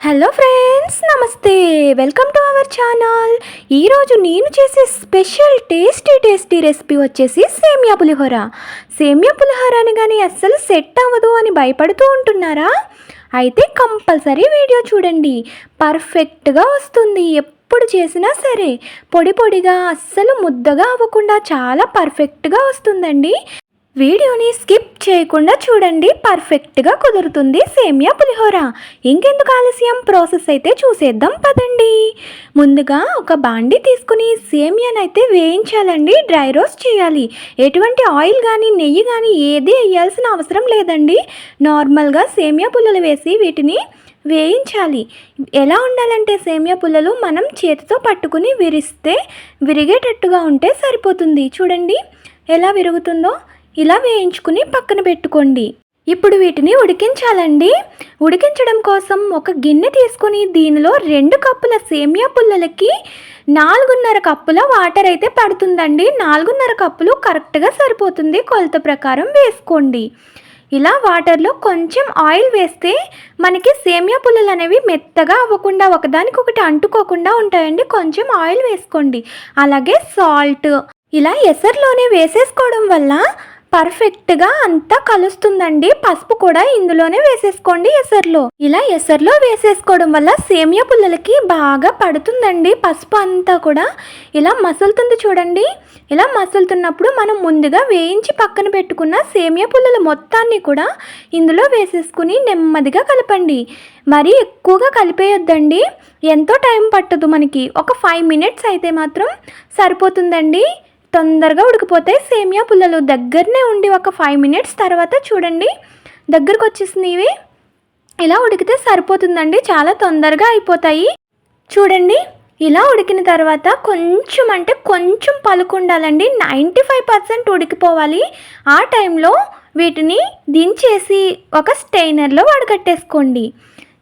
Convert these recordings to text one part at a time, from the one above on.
Hello friends నమస్తే welcome to our channel ఈరోజు నేను చేసే స్పెషల్ టేస్టీ టేస్టీ రెసిపీ వచ్చేసి సేమియా పులిహోర. సేమియా పులిహోర అనగానే అస్సలు సెట్ అవ్వదు అని భయపడుతూ ఉంటున్నారా? అయితే కంపల్సరీ వీడియో చూడండి. పర్ఫెక్ట్గా వస్తుంది. ఎప్పుడు చేసినా సరే పొడి పొడిగా అస్సలు ముద్దగా అవ్వకుండా చాలా పర్ఫెక్ట్గా వస్తుందండి. వీడియోని స్కిప్ చేయకుండా చూడండి. పర్ఫెక్ట్గా కుదురుతుంది సేమియా పులిహోర. ఇంకెందుకు ఆలస్యం? ప్రాసెస్ అయితే చూసేద్దాం పదండి. ముందుగా ఒక బాండి తీసుకుని సేమియాని అయితే వేయించాలండి. డ్రై రోస్ట్ చేయాలి. ఎటువంటి ఆయిల్ కానీ నెయ్యి కానీ ఏది వేయాల్సిన అవసరం లేదండి. నార్మల్గా సేమియా పుల్లలు వేసి వీటిని వేయించాలి. ఎలా ఉండాలంటే సేమియా పుల్లలు మనం చేతితో పట్టుకుని విరిస్తే విరిగేటట్టుగా ఉంటే సరిపోతుంది. చూడండి. ఎలా విరుగుతుందో. ఇలా వేయించుకుని పక్కన పెట్టుకోండి. ఇప్పుడు వీటిని ఉడికించాలండి. ఉడికించడం కోసం ఒక గిన్నె తీసుకొని దీనిలో రెండు కప్పుల సేమియా పుల్లలకి నాలుగున్నర కప్పుల వాటర్ అయితే పడుతుందండి. నాలుగున్నర కప్పులు కరెక్ట్గా సరిపోతుంది కొలత ప్రకారం వేసుకోండి. ఇలా వాటర్లో కొంచెం ఆయిల్ వేస్తే మనకి సేమియా పుల్లలు అనేవి మెత్తగా అవ్వకుండా ఒకదానికొకటి అంటుకోకుండా ఉంటాయండి. కొంచెం ఆయిల్ వేసుకోండి. అలాగే సాల్ట్ ఇలా ఎసర్లోనే వేసేసుకోవడం వల్ల పర్ఫెక్ట్గా అంతా కలుస్తుందండి. పసుపు కూడా ఇందులోనే వేసేసుకోండి ఎసర్లో. ఇలా ఎసర్లో వేసేసుకోవడం వల్ల సేమియా పుల్లలకి బాగా పడుతుందండి పసుపు అంతా కూడా. ఇలా మసులుతుంది చూడండి. ఇలా మసులుతున్నప్పుడు మనం ముందుగా వేయించి పక్కన పెట్టుకున్న సేమియా పుల్లల మొత్తాన్ని కూడా ఇందులో వేసేసుకుని నెమ్మదిగా కలపండి. మరీ ఎక్కువగా కలిపేయొద్దండి. ఎంతో టైం పట్టదు మనకి. ఒక ఫైవ్ మినిట్స్ అయితే మాత్రం సరిపోతుందండి. తొందరగా ఉడికిపోతే సేమియా పుల్లలు దగ్గరనే ఉండి ఒక ఫైవ్ మినిట్స్ తర్వాత చూడండి. దగ్గరకు వచ్చేసింది ఇవి ఇలా ఉడికితే సరిపోతుందండి. చాలా తొందరగా అయిపోతాయి. చూడండి. ఇలా ఉడికిన తర్వాత కొంచెం అంటే కొంచెం పలుకు ఉండాలండి. నైంటీ ఫైవ్ పర్సెంట్ ఉడికిపోవాలి. ఆ టైంలో వీటిని దించేసి ఒక స్టెయినర్లో వడగట్టేసుకోండి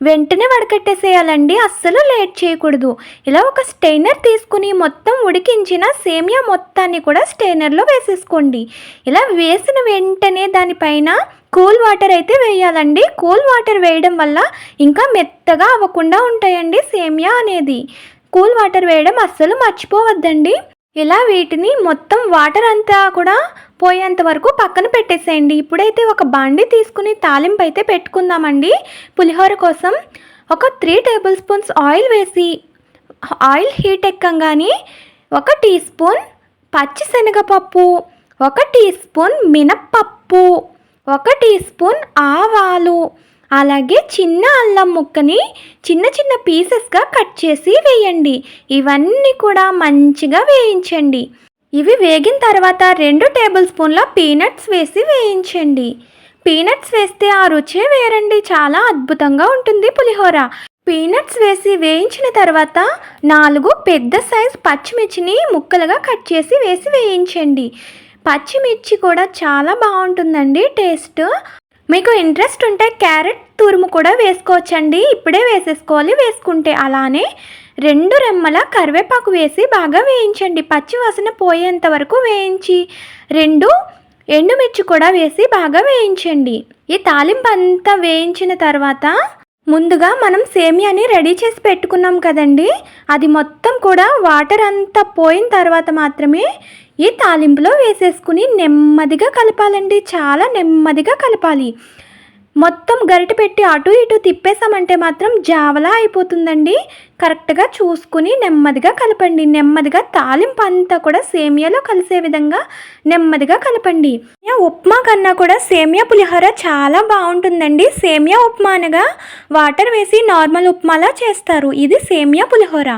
వెంటనే వడకట్టేసేయాలండి. అస్సలు లేట్ చేయకూడదు. ఇలా ఒక స్టెయినర్ తీసుకుని మొత్తం ఉడికించిన సేమియా మొత్తాన్ని కూడా స్టెయినర్లో వేసేసుకోండి. ఇలా వేసిన వెంటనే దానిపైన కూల్ వాటర్ అయితే వేయాలండి. కూల్ వాటర్ వేయడం వల్ల ఇంకా మెత్తగా అవ్వకుండా ఉంటాయండి సేమియా అనేది. కూల్ వాటర్ వేయడం అస్సలు మర్చిపోవద్దండి. ఇలా వీటిని మొత్తం వాటర్ అంతా కూడా పోయేంత వరకు పక్కన పెట్టేసేయండి. ఇప్పుడైతే ఒక బాండి తీసుకుని తాలింపు అయితే పెట్టుకుందామండి. పులిహోర కోసం ఒక త్రీ టేబుల్ స్పూన్స్ ఆయిల్ వేసి ఆయిల్ హీట్ ఎక్కగానే ఒక టీ స్పూన్ పచ్చిశనగపప్పు ఒక టీ స్పూన్ మినప్పప్పు ఒక టీ స్పూన్ ఆవాలు అలాగే చిన్న అల్లం ముక్కని చిన్న చిన్న పీసెస్గా కట్ చేసి వేయండి. ఇవన్నీ కూడా మంచిగా వేయించండి. ఇవి వేగిన తర్వాత రెండు టేబుల్ స్పూన్ల పీనట్స్ వేసి వేయించండి. పీనట్స్ వేస్తే ఆ రుచే వేరండి. చాలా అద్భుతంగా ఉంటుంది పులిహోర. పీనట్స్ వేసి వేయించిన తర్వాత నాలుగు పెద్ద సైజ్ పచ్చిమిర్చిని ముక్కలుగా కట్ చేసి వేసి వేయించండి. పచ్చిమిర్చి కూడా చాలా బాగుంటుందండి టేస్ట్. మీకు ఇంట్రెస్ట్ ఉంటే క్యారెట్ తురుము కూడా వేసుకోవచ్చండి. ఇప్పుడే వేసేసుకోవాలి. వేసుకుంటే అలానే రెండు రెమ్మల కరివేపాకు వేసి బాగా వేయించండి. పచ్చి వాసన పోయేంత వరకు వేయించి రెండు ఎండుమిర్చి కూడా వేసి బాగా వేయించండి. ఈ తాలింపు అంతా వేయించిన తర్వాత ముందుగా మనం సేమియాని రెడీ చేసి పెట్టుకున్నాం కదండి. అది మొత్తం కూడా వాటర్ అంతా పోయిన తర్వాత మాత్రమే ఈ తాలింపులో వేసేసుకుని నెమ్మదిగా కలపాలండి. చాలా నెమ్మదిగా కలపాలి. మొత్తం గరిటె పెట్టి అటు ఇటు తిప్పేసామంటే మాత్రం జావలా అయిపోతుందండి. కరెక్ట్గా చూసుకుని నెమ్మదిగా కలపండి. నెమ్మదిగా తాలింపు అంతా కూడా సేమియాలో కలిసే విధంగా నెమ్మదిగా కలపండి. ఉప్మా కన్నా కూడా సేమియా పులిహోర చాలా బాగుంటుందండి. సేమియా ఉప్మా అనగా వాటర్ వేసి నార్మల్ ఉప్మాలా చేస్తారు. ఇది సేమియా పులిహోర.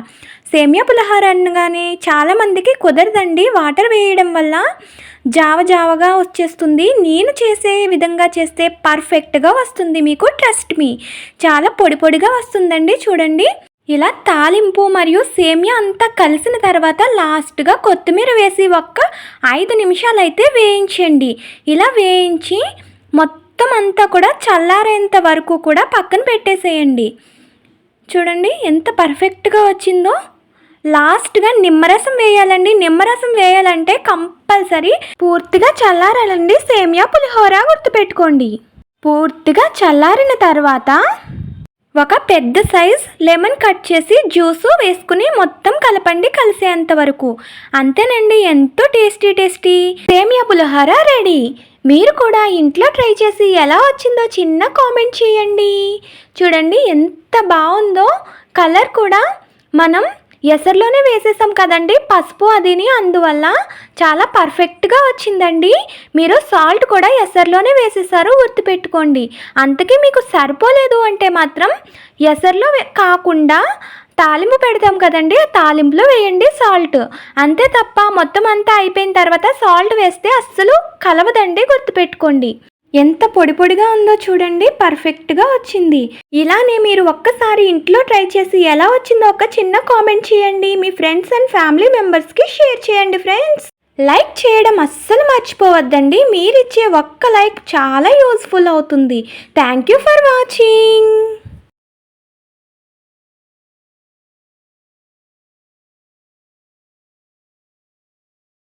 సేమియా పులిహోర అనగానే చాలామందికి కుదరదండి. వాటర్ వేయడం వల్ల జావ జావగా వచ్చేస్తుంది. నేను చేసే విధంగా చేస్తే పర్ఫెక్ట్గా వస్తుంది మీకు ట్రస్ట్ మీ చాలా పొడి పొడిగా వస్తుందండి చూడండి. ఇలా తాలింపు మరియు సేమియా అంతా కలిసిన తర్వాత లాస్ట్గా కొత్తిమీర వేసి ఒక్క ఐదు నిమిషాలు అయితే వేయించండి. ఇలా వేయించి మొత్తం అంతా కూడా చల్లారేంత వరకు కూడా పక్కన పెట్టేసేయండి. చూడండి ఎంత పర్ఫెక్ట్గా వచ్చిందో. లాస్ట్గా నిమ్మరసం వేయాలండి. నిమ్మరసం వేయాలంటే కంపల్సరీ పూర్తిగా చల్లారాలండి. సేమియా పులిహోర గుర్తుపెట్టుకోండి. పూర్తిగా చల్లారిన తర్వాత ఒక పెద్ద సైజ్ లెమన్ కట్ చేసి జ్యూస్ వేసుకుని మొత్తం కలపండి కలిసేంత వరకు. అంతేనండి ఎంతో టేస్టీ టేస్టీ. సేమియా పులిహోర రెడీ. మీరు కూడా ఇంట్లో ట్రై చేసి ఎలా వచ్చిందో చిన్న కామెంట్ చేయండి. చూడండి ఎంత బాగుందో కలర్ కూడా మనం ఎసర్లోనే వేసేసాం కదండి. పసుపు అదిని అందువల్ల చాలా పర్ఫెక్ట్గా వచ్చిందండి. మీరు సాల్ట్ కూడా ఎసర్లోనే వేసేసారు గుర్తుపెట్టుకోండి. అంతకీ మీకు సరిపోలేదు అంటే మాత్రం ఎసర్లో కాకుండా తాలింపు పెడతాం కదండి. తాలింపులో వేయండి సాల్ట్. అంతే తప్ప మొత్తం అంతా అయిపోయిన తర్వాత సాల్ట్ వేస్తే అస్సలు కలవదండి గుర్తుపెట్టుకోండి. ఎంత పొడి పొడిగా ఉందో చూడండి పర్ఫెక్ట్గా వచ్చింది. ఇలానే మీరు ఒక్కసారి ఇంట్లో ట్రై చేసి ఎలా వచ్చిందో ఒక చిన్న కామెంట్ చేయండి. మీ ఫ్రెండ్స్ అండ్ ఫ్యామిలీ మెంబర్స్కి షేర్ చేయండి ఫ్రెండ్స్ లైక్ చేయడం అస్సలు మర్చిపోవద్దండి. మీరిచ్చే ఒక్క లైక్ చాలా యూస్ఫుల్ అవుతుంది. Thank you for watching